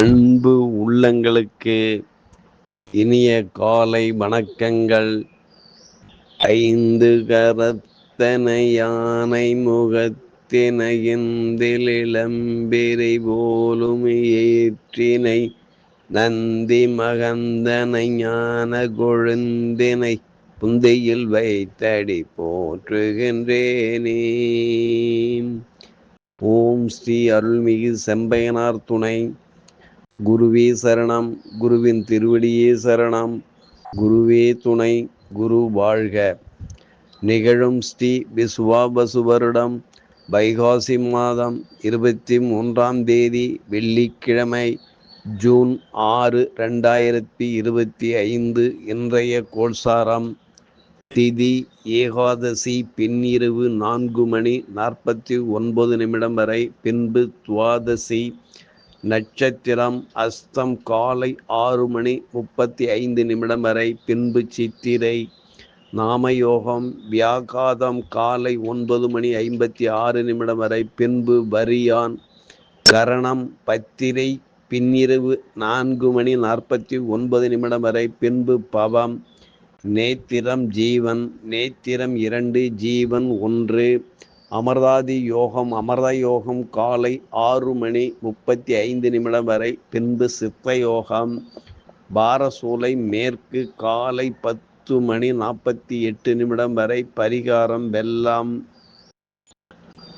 அன்பு உள்ளங்களுக்கு இனிய காலை வணக்கங்கள். ஐந்து கரத்தனை யானை முகத்தினையிந்திலிளம்பிரை போலும் ஏற்றினை நந்தி மகந்தனை ஞான கொழுந்தினை புந்தையில் வைத்தடி போற்றுகின்றேனே. ஓம் ஸ்ரீ அருள்மிகு செம்பையனார் துணை. குருவே சரணம் குருவின் திருவடியே சரணம். குருவே துணை குரு வாழ்க. நிகழும் ஸ்ரீ விசுவாபசு வருடம் வைகாசி மாதம் இருபத்தி மூன்றாம் தேதி வெள்ளிக்கிழமை ஜூன் ஆறு ரெண்டாயிரத்தி இருபத்தி ஐந்து இன்றைய கோல்சாரம் திதி ஏகாதசி பின்னிரவு நான்கு மணி நாற்பத்தி ஒன்பது நிமிடம் வரை பின்பு துவாதசி. நட்சத்திரம் அஸ்தம் காலை ஆறு மணி முப்பத்தி ஐந்து நிமிடம் வரை பின்பு சித்திரை நாமயோகம் வியாகாதம் காலை ஒன்பது மணி ஐம்பத்தி ஆறு நிமிடம் வரை பின்பு வரியான் கரணம் பத்திரை பின்னிரவு நான்கு மணி நாற்பத்தி ஒன்பது நிமிடம் வரை பின்பு பவம் நேத்திரம் ஜீவன் நேத்திரம் இரண்டு ஜீவன் ஒன்று அமர்தாதி யோகம் அமர்த யோகம் காலை ஆறு மணி முப்பத்தி ஐந்து நிமிடம் வரை. பின்பு சித்த யோகம். பாரசூலை மேற்கு காலை பத்து மணி நாற்பத்தி எட்டு நிமிடம் வரை. பரிகாரம் வெல்லாம்.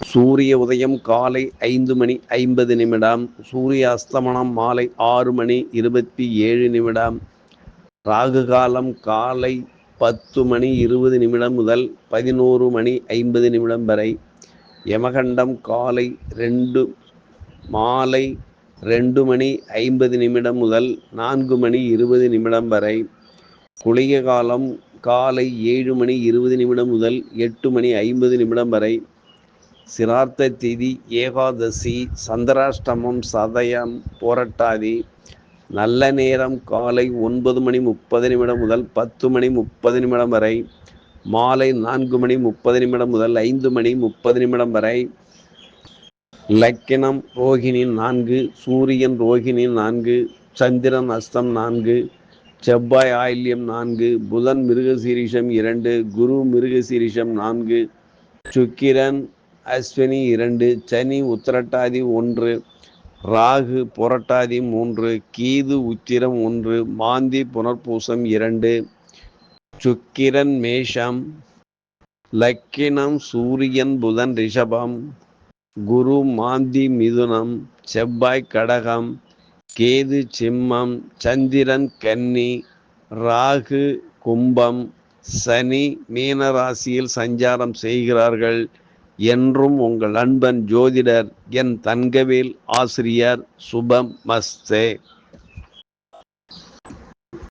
சூரிய உதயம் காலை ஐந்து மணி ஐம்பது நிமிடம். சூரிய அஸ்தமனம் மாலை ஆறு மணி இருபத்தி ஏழு நிமிடம். ராகு காலம் காலை பத்து மணி இருபது நிமிடம் முதல் பதினோரு மணி ஐம்பது நிமிடம் வரை யமகண்டம் காலை ரெண்டு மாலை ரெண்டு மணி ஐம்பது நிமிடம் முதல் நான்கு மணி இருபது நிமிடம் வரை குளிய காலம் காலை ஏழு மணி இருபது நிமிடம் முதல் எட்டு மணி ஐம்பது நிமிடம் வரை சிரார்த்த திதி ஏகாதசி சந்திராஷ்டமம் சதயம் போரட்டாதி நல்ல நேரம் காலை ஒன்பது மணி முப்பது நிமிடம் முதல் பத்து மணி முப்பது நிமிடம் வரை மாலை நான்கு மணி முப்பது நிமிடம் முதல் ஐந்து மணி முப்பது நிமிடம் வரை லக்கினம் ரோகிணி நான்கு சூரியன் ரோகிணி நான்கு சந்திரன் அஸ்தம் நான்கு செவ்வாய் ஆயில்யம் நான்கு புதன் மிருகசீரிஷம் இரண்டு குரு மிருகசீரிஷம் நான்கு சுக்கிரன் அஸ்வினி இரண்டு சனி உத்திரட்டாதி ஒன்று ராகு புரட்டாதி மூன்று கீது உத்திரம் ஒன்று மாந்தி புனர்பூசம் இரண்டு சுக்கிரன் மேஷம் லக்கினம் சூரியன் புதன் ரிஷபம் குரு மாந்தி மிதுனம் செவ்வாய் கடகம் கேது சிம்மம் சந்திரன் கன்னி ராகு கும்பம் சனி மீனராசியில் சஞ்சாரம் செய்கிறார்கள். என்றும் உங்கள் அன்பன் ஜோதிடர் என் தங்கவேல் ஆசிரியர் சுபம் மஸ்தே.